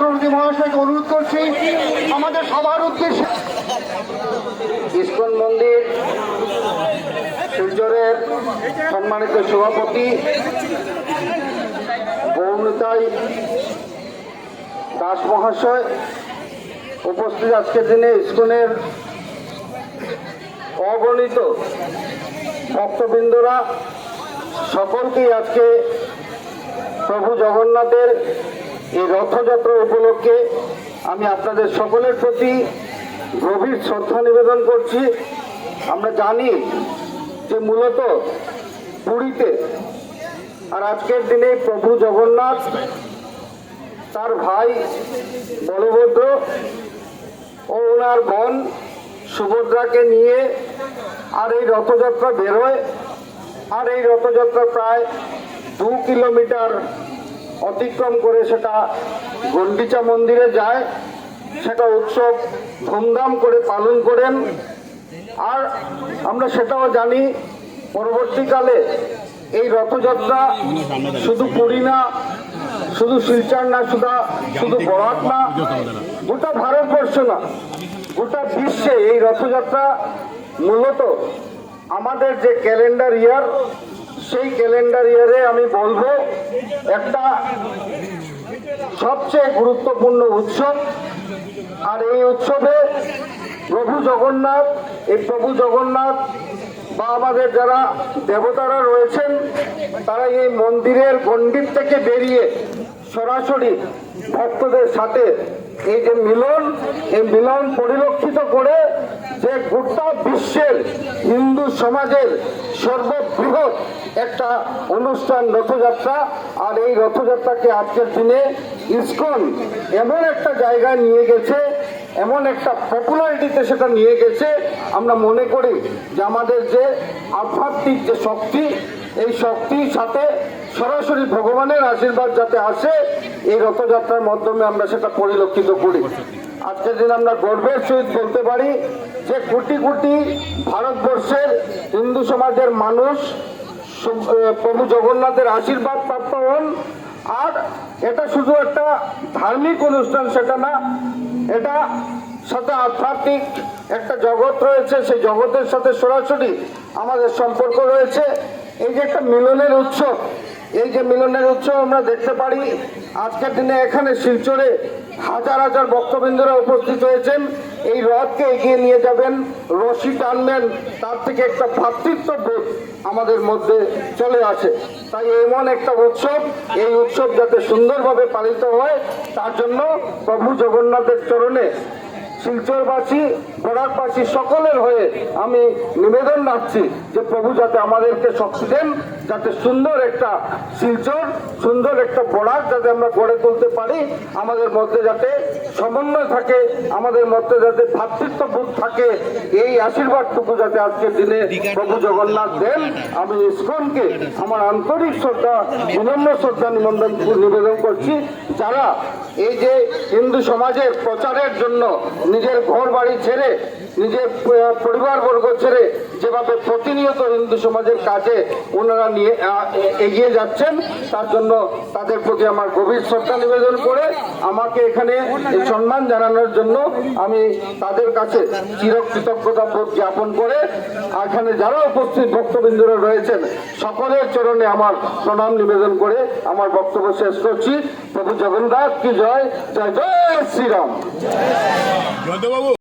চক্রবর্তী মহাশয়কে অনুরোধ করছি, আমাদের সবার উদ্দেশ্যে ইস্কন মন্দির শিলচরের সম্মানিত সভাপতি গৌরতাই দাস মহাশয় উপস্থিত আজকের দিনে ইস্কনের অগণিত ভক্তবৃন্দরা, সকলকেই আজকে প্রভু জগন্নাথের এই রথযাত্রা উপলক্ষে আমি আপনাদের সকলের প্রতি গভীর শ্রদ্ধা নিবেদন করছি। আমরা জানি যে মূলত পুরীতে আর আজকের দিনে প্রভু জগন্নাথ, তার ভাই বলভদ্র ও ওনার বোন সুভদ্রাকে নিয়ে আর এই রথযাত্রা বেরোয় আর এই রথযাত্রা প্রায় দু কিলোমিটার অতিক্রম করে সেটা গন্ডিচা মন্দিরে যায়, সেটা উৎসব ধুমধাম করে পালন করেন। আর আমরা সেটাও জানি, পরবর্তীকালে এই রথযাত্রা শুধু পুরী না, শুধু শিলচর না, শুধু শুধু বরাক না, গোটা ভারতবর্ষ না, গোটা বিশ্বে এই রথযাত্রা মূলত আমাদের যে ক্যালেন্ডার ইয়ার সেই ক্যালেন্ডার ইয়ারে আমি বলব একটা সবচেয়ে গুরুত্বপূর্ণ উৎসব। আর এই উৎসবে প্রভু জগন্নাথ, এই প্রভু জগন্নাথ বা আমাদের যারা দেবতারা রয়েছেন, তারা এই মন্দিরের গণ্ডির থেকে বেরিয়ে সরাসরি ভক্তদের সাথে এই যে মিলন, এই মিলন পরিলক্ষিত করে যে গোটা বিশ্বের হিন্দু সমাজের সর্ববৃহৎ একটা অনুষ্ঠান রথযাত্রা, আর এই রথযাত্রাকে আজকের দিনে ইসকন এমন একটা জায়গায় নিয়ে গেছে, এমন একটা পপুলারিটিতে সেটা নিয়ে গেছে। আমরা মনে করি যে আমাদের যে আধ্যাত্মিক যে শক্তি, এই শক্তির সাথে সরাসরি ভগবানের আশীর্বাদ যাতে আসে, এই রথযাত্রার মাধ্যমে আমরা সেটা পরিলক্ষিত করি। আজকের দিন আমরা গর্বের সহিত বলতে পারি যে কোটি কোটি ভারতবর্ষের হিন্দু সমাজের মানুষ প্রভু জগন্নাথের আশীর্বাদ প্রাপ্ত হন। আর এটা শুধু একটা ধার্মিক অনুষ্ঠান, সেটা না, এটা সাথে আধ্যাত্মিক একটা জগৎ রয়েছে। সেই জগতের সাথে সরাসরি আমাদের সম্পর্ক রয়েছে। এই যে একটা মিলনের উৎসব, এই যে মিলনের উৎসব আমরা দেখতে পারি। আজকের দিনে এখানে শিলচরে হাজার হাজার ভক্তবৃন্দরা উপস্থিত হয়েছেন। এই রথকে এগিয়ে নিয়ে যাবেন। রশি টানবেন, তার থেকে একটা ভাতৃত্ব বোধ আমাদের মধ্যে চলে আসে। তাই এমন একটা উৎসব, এই উৎসব যাতে সুন্দরভাবে পালিত হয়, তার জন্য প্রভু জগন্নাথের চরণে শিলচরবাসী বরাকবাসী সকলের হয়ে আমি নিবেদন রাখছি যে প্রভু যাতে আমাদেরকে শক্তি দেন, যাতে সুন্দর একটা শিলচর, সুন্দর একটা বরাক যাতে আমরা গড়ে তুলতে পারি, আমাদের মধ্যে যাতে সমন্বয় থাকে, আমাদের মধ্যে যাতে ভ্রাতৃত্ববোধ থাকে, এই আশীর্বাদটুকু যাতে আজকের দিনে প্রভু জগন্নাথ দেন। আমি ইস্কনকে আমার আন্তরিক শ্রদ্ধা, বিনম্র শ্রদ্ধা নিবন্ধন নিবেদন করছি। যারা এই যে হিন্দু সমাজের প্রচারের জন্য নিজের ঘর বাড়ি ছেড়ে, নিজের পরিবারবর্গ ছেড়ে যেভাবে প্রতিনিয়ত হিন্দু সমাজের কাজে ওনারা নিয়ে এগিয়ে যাচ্ছেন, তার জন্য তাদের প্রতি আমার গভীর শ্রদ্ধা নিবেদন করে আমাকে এখানে সম্মান জানানোর জন্য আমি তাদের কাছে চিরকৃতজ্ঞতা বোধ জ্ঞাপন করে এখানে যারা উপস্থিত ভক্তবৃন্দরা রয়েছেন, সকলের চরণে আমার প্রণাম নিবেদন করে আমার বক্তব্য শেষ করছি। প্রভু জগন্নাথ কি জয়? জয় জয় শ্রীরাম। Gönder